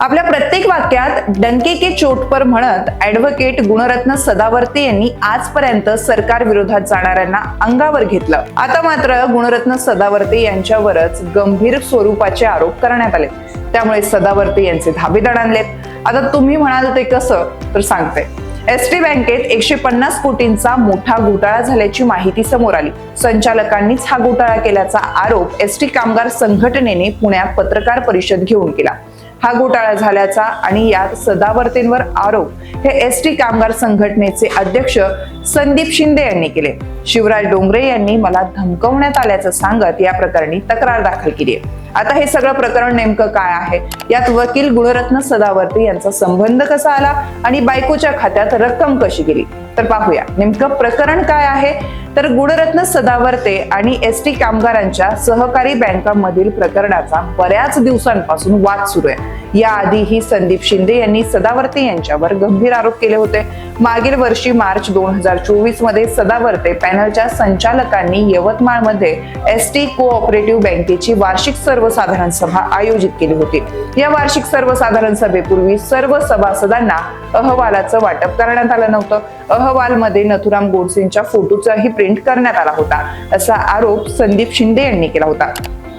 आपल्या प्रत्येक वाक्यात डंके के चोट पर म्हणत ऍडव्होकेट गुणरत्न सदावर्ते यांनी आजपर्यंत सरकार विरोधात जाणाऱ्यांना अंगावर घेतलं. आता मात्र गुणरत्न सदावर्ते यांच्यावरच गंभीर स्वरूपाचे आरोप करण्यात आले त्यामुळे सदावर्ते यांचे धाबेदड आणलेत. आता तुम्ही म्हणाल ते कसं? तर सांगते. एस टी बँकेत एकशे पन्नास कोटींचा मोठा घोटाळा झाल्याची माहिती समोर आली. संचालकांनीच हा घोटाळा केल्याचा आरोप एस टी कामगार संघटनेने पुण्यात पत्रकार परिषद घेऊन केला. हा घोटाळा झाल्याचा आणि यात सदावर्तींवर आरोप हे एस टी कामगार संघटनेचे अध्यक्ष संदीप शिंदे यांनी केले. शिवराज डोंगरे यांनी मला धमकवण्यात आल्याचं सांगत या प्रकरणी तक्रार दाखल केली आहे. आता हे सगळं प्रकरण नेमकं काय आहे? यात वकील गुणरत्न सदावर्ती यांचा संबंध कसा आला आणि बायकोच्या खात्यात रक्कम कशी गेली? तर पाहूया. नेमकं प्रकरण काय आहे? तर गुणरत्न सदावर्ते आणि एस टी कामगारांच्या सहकारी बँकांमधील प्रकरणाचा बऱ्याच दिवसांपासून वाद सुरू आहे. याआधीही संदीप शिंदे यांनी सदावर्ते यांच्यावर गंभीर आरोप केले होते. मागील वर्षी मार्च दोन हजार चोवीसमध्ये सदावर्ते पॅनलच्या संचालकांनी यवतमाळमध्ये एस टी कोऑपरेटिव्ह बँकेची वार्षिक सर्वसाधारण सभा आयोजित केली होती. या वार्षिक सर्वसाधारण सभेपूर्वी सर्व सभासदांना अहवालाचं वाटप करण्यात आलं नव्हतं. अहवालमध्ये नथुराम गोडसेंच्या फोटोचाही प्रिंट करण्यात आला होता असा आरोप संदीप शिंदे यांनी केला होता.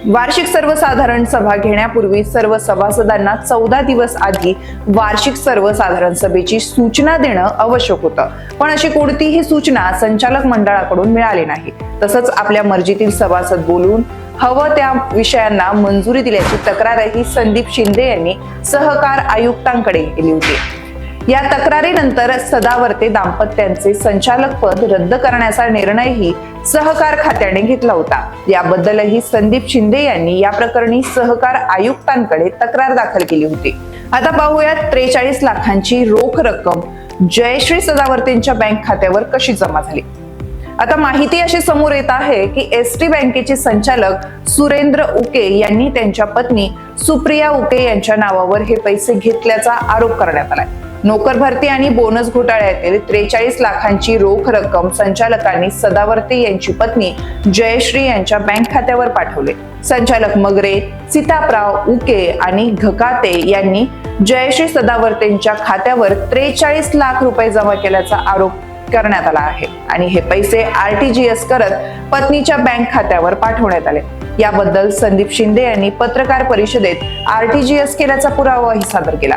वार्षिक सर्वसाधारण सभा घेण्यापूर्वी सर्व सभासदांना चौदा दिवस आधी वार्षिक सर्वसाधारण सभेची सूचना देणं आवश्यक होतं. पण अशी कोणतीही सूचना संचालक मंडळाकडून मिळाली नाही. तसंच आपल्या मर्जीतील सभासद बोलून हवं त्या विषयांना मंजुरी दिल्याची तक्रारही संदीप शिंदे यांनी सहकार आयुक्तांकडे केली होती. या तक्रारीनंतर सदावर्ते दाम्पत्यांचे संचालक पद रद्द करण्याचा निर्णयही सहकार खात्याने घेतला होता. याबद्दलही संदीप शिंदे यांनी या प्रकरणी सहकार आयुक्तांकडे तक्रार दाखल केली होती. आता पाहूयात त्रेचाळीस लाखांची रोख रक्कम जयश्री सदावर्तेंच्या बँक खात्यावर कशी जमा झाली? आता माहिती अशी समोर येत आहे की एस टी बँकेचे संचालक सुरेंद्र उके यांनी त्यांच्या पत्नी सुप्रिया उके यांच्या नावावर हे पैसे घेतल्याचा आरोप करण्यात आलाय. नोकर भरती आणि बोनस घोटाळ्यातील त्रेचाळीस लाखांची रोख रक्कम संचालकांनी सदावर्ते यांची पत्नी जयश्री यांच्या बँक खात्यावर पाठवले. संचालक मगरे सीताप्राव उके आणि घकाते यांनी जयश्री सदावर्तेंच्या खात्यावर त्रेचाळीस लाख रुपये जमा केल्याचा आरोप करण्यात आला आहे आणि हे पैसे आरटीजीएस करत पत्नीच्या बँक खात्यावर पाठवण्यात आले. याबद्दल संदीप शिंदे यांनी पत्रकार परिषदेत आरटीजीएस केल्याचा पुरावाही सादर केला.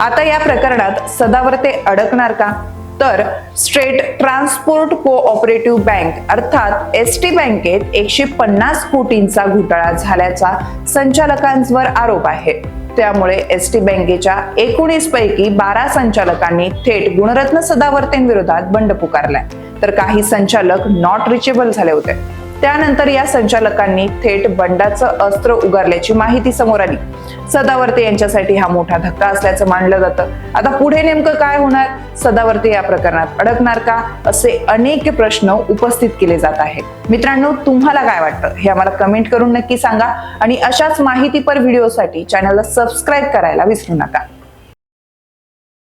आता या प्रकरणात सदावर्ते अडकणार का? तर स्टेट ट्रान्सपोर्ट कोऑपरेटिव्ह बँक अर्थात एस टी बँकेत एकशे पन्नास कोटींचा घोटाळा झाल्याचा संचालकांवर आरोप आहे. त्यामुळे एस टी बँकेच्या एकोणीस पैकी बारा संचालकांनी थेट गुणरत्न सदावर्तेंविरोधात बंड पुकारलाय. तर काही संचालक नॉट रिचेबल झाले होते. त्यानंतर या संचालकांनी थेट बंडाचं अस्त्र उगारल्याची माहिती समोर आली. सदावर्ते यांच्यासाठी हा मोठा धक्का असल्याचं मानलं जातं. आता पुढे नेमकं काय होणार? सदावर्ते या प्रकरणात अडकणार का? असे अनेक प्रश्न उपस्थित केले जात आहेत. मित्रांनो तुम्हाला काय वाटतं? हे आम्हाला कमेंट करून नक्की सांगा. आणि अशाच माहितीपर व्हिडिओसाठी चॅनलला सबस्क्राईब करायला विसरू नका.